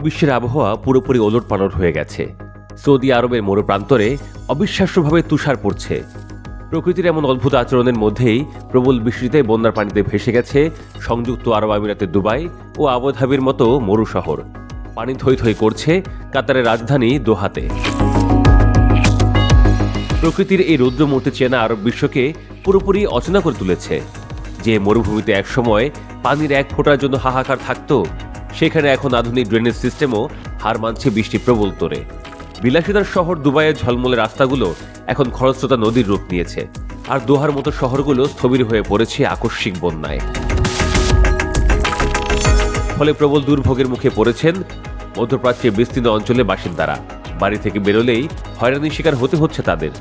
বিশ্বের আবহাওয়া পুরোপুরি ওলটপালট হয়ে গেছে। সৌদি আরবের মরু প্রান্তরে অবিশ্বাস্যভাবে তুষার পড়ছে। প্রকৃতির এমন অদ্ভুত আচরণের মধ্যেই প্রবল বৃষ্টিতে বন্যার পানিতে ভেসে গেছে সংযুক্ত আরব আমিরাতের দুবাই ও আবুধাবির মতো মরু শহর। পানি থই থই করছে কাতারের রাজধানী দোহাতে। প্রকৃতির এই রৌদ্রমূর্তি চেনা আরব বিশ্বকে পুরোপুরি অচেনা করে তুলেছে। যে মরুভূমিতে একসময় পানির এক ফোঁটার জন্য হাহাকার থাকতো সেখানে এখন আধুনিক ড্রেনেজ সিস্টেমও হার মানছে বৃষ্টি প্রবল তোরে। বিলাসিতার শহর দুবাইয়ের ঝলমলে রাস্তাগুলো এখন খরস্রোতা নদীর রূপ নিয়েছে। আর দোহার মতো শহরগুলো স্থবির হয়ে পড়েছে আকস্মিক বন্যায়। ফলে প্রবল দুর্ভোগের মুখে পড়েছেন মধ্যপ্রাচ্যের বিস্তীর্ণ অঞ্চলে বাসিন্দারা। বাড়ি থেকে বেরোলেই হয়রানির শিকার হতে হচ্ছে তাদের।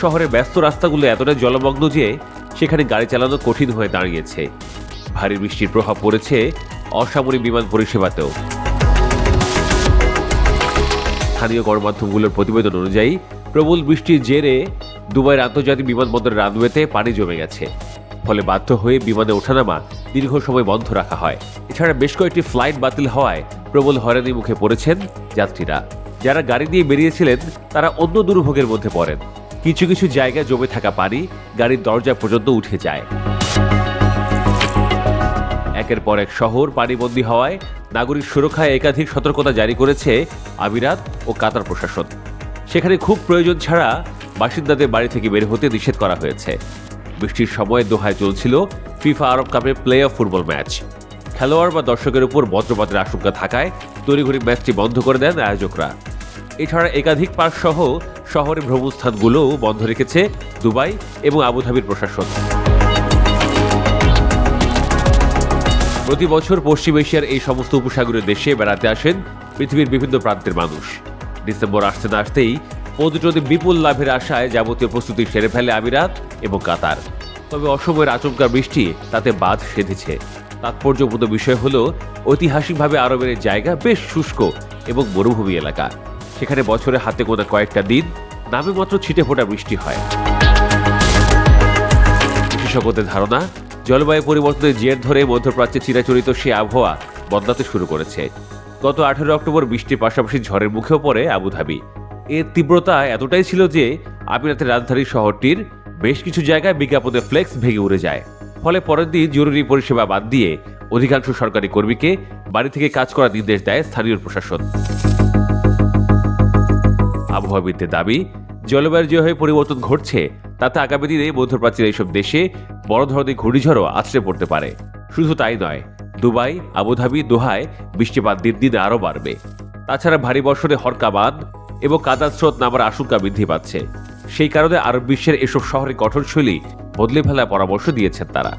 শহরের ব্যস্ত রাস্তাগুলো এতটাই জলমগ্ন যে সেখানে গাড়ি চালানো কঠিন হয়ে দাঁড়িয়েছে। ভারী বৃষ্টির প্রভাব পড়েছে অসামরিক বিমান পরিষেবাতেও। স্থানীয় গণমাধ্যমগুলোর প্রতিবেদন অনুযায়ী, প্রবল বৃষ্টির জেরে দুবাইয়ের আন্তর্জাতিক বিমানবন্দরের রানওয়েতে পানি জমে গেছে। ফলে বাধ্য হয়ে বিমানে ওঠানামা দীর্ঘ সময় বন্ধ রাখা হয়। এছাড়া বেশ কয়েকটি ফ্লাইট বাতিল হওয়ায় প্রবল হয়রানির মুখে পড়েছেন যাত্রীরা। যারা গাড়ি দিয়ে বেরিয়েছিলেন, তারা অন্য দুর্ভোগের মধ্যে পড়েন। কিছু কিছু জায়গায় জমে থাকা পানি গাড়ির দরজা পর্যন্ত উঠে যায়। একের পর এক শহর পানিবন্দী হওয়ায় নাগরিক সুরক্ষায় একাধিক সতর্কতা জারি করেছে আমিরাত ও কাতার প্রশাসন। সেখানে খুব প্রয়োজন ছাড়া বাসিন্দাদের বাড়ি থেকে বের হতে নিষেধ করা হয়েছে। বৃষ্টির সময় দোহায় চলছিল ফিফা আরব কাপের প্লে অফ ফুটবল ম্যাচ। খেলোয়াড় বা দর্শকের উপর বজ্রপাতের আশঙ্কা থাকায় তড়িঘড়ি ম্যাচটি বন্ধ করে দেন আয়োজকরা। এছাড়া একাধিক পার্ক সহ শহরের ভ্রমণস্থানগুলোও বন্ধ রেখেছে দুবাই এবং আবুধাবির প্রশাসন। প্রতি বছর পশ্চিম এশিয়ার এই সমস্ত উপসাগরীয় দেশে বেড়াতে আসেন পৃথিবীর বিভিন্ন প্রান্তের মানুষ। ডিসেম্বর আসতে না আসতেই পর্যটনে বিপুল লাভের আশায় যাবতীয় প্রস্তুতি সেরে ফেলে আমিরাত এবং কাতার। তবে অসময়ের আচমকা বৃষ্টি তাতে বাদ সেধেছে। তাৎপর্যপূর্ণ বিষয় হল, ঐতিহাসিকভাবে আরবের জায়গা বেশ শুষ্ক এবং মরুভূমি এলাকা। সেখানে বছরে হাতে গোনা কয়েকটা দিন নামে মাত্র ছিটে ফোটা বৃষ্টি হয়। বিশেষজ্ঞদের ধারণা জলবায়ু পরিবর্তনের জের ধরে মধ্যপ্রাচ্যে চিরাচরিত সে আবহাওয়া বদলাতে শুরু করেছে। গত আঠারো অক্টোবর বৃষ্টির পাশাপাশি ঝড়ের মুখেও পড়ে আবুধাবি। এর তীব্রতা এতটাই ছিল যে আমিরাতের রাজধানী শহরটির বেশ কিছু জায়গায় বিজ্ঞাপনের ফ্লেক্স ভেঙে উড়ে যায়। ফলে পরের দিন জরুরি পরিষেবা বাদ দিয়ে অধিকাংশ সরকারি কর্মীকে বাড়ি থেকে কাজ করার নির্দেশ দেয় স্থানীয় প্রশাসন। আবহাওয়াবিদদের দাবি, জলবায়ুর যেভাবে পরিবর্তন ঘটছে তাতে আগামী দিনে মধ্যপ্রাচ্যের এইসব দেশে বড় ধরনের ঘূর্ণিঝড়ও আছড়ে পড়তে পারে। শুধু তাই নয়, দুবাই, আবুধাবি, দোহায় বৃষ্টিপাত দিন দিন আরও বাড়বে। তাছাড়া ভারী বর্ষণে হরকাবাদ এবং কাদার স্রোত নামার আশঙ্কা বৃদ্ধি পাচ্ছে। সেই কারণে আরব বিশ্বের এসব শহরের কঠোরশৈলী বদলে ফেলার পরামর্শ দিয়েছেন তারা।